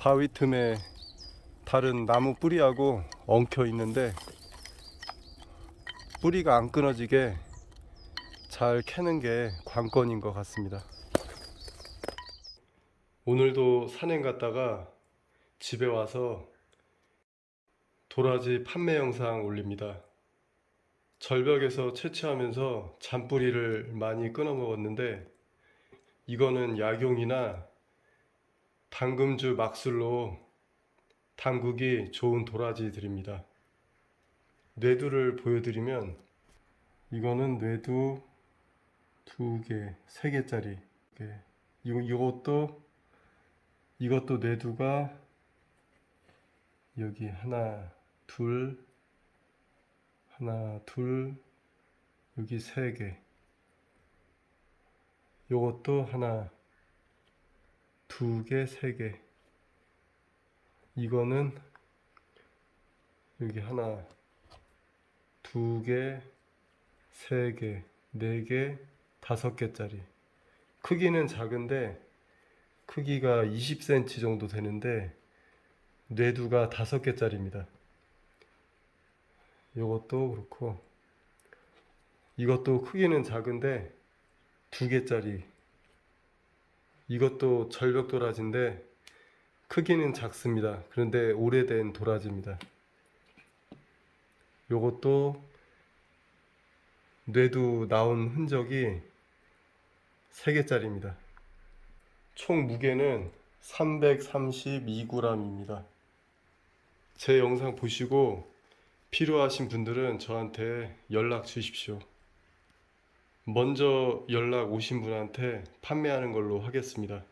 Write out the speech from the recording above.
바위 틈에 다른 나무 뿌리하고 엉켜 있는데 뿌리가 안 끊어지게 잘 캐는 게 관건인 것 같습니다. 오늘도 산행 갔다가 집에 와서 도라지 판매 영상 올립니다. 절벽에서 채취하면서 잔뿌리를 많이 끊어 먹었는데 이거는 약용이나 당금주 막술로 당국이 좋은 도라지들입니다. 뇌두를 보여드리면 이거는 뇌두 두 개, 세 개짜리. 이것도 이것도 뇌두가 여기 하나, 둘, 하나, 둘, 여기 세 개. 요것도 하나, 두 개, 세 개. 이거는 여기 하나, 두 개, 세 개, 네 개, 다섯 개짜리. 크기는 작은데 크기가 20cm 정도 되는데 뇌두가 다섯 개짜리입니다. 이것도 그렇고 이것도 크기는 작은데 두 개짜리. 이것도 절벽 도라지인데 크기는 작습니다. 그런데 오래된 도라지입니다. 요것도 뇌두 나온 흔적이 3개짜리입니다. 총 무게는 332g입니다. 제 영상 보시고 필요하신 분들은 저한테 연락 주십시오. 먼저 연락 오신 분한테 판매하는 걸로 하겠습니다.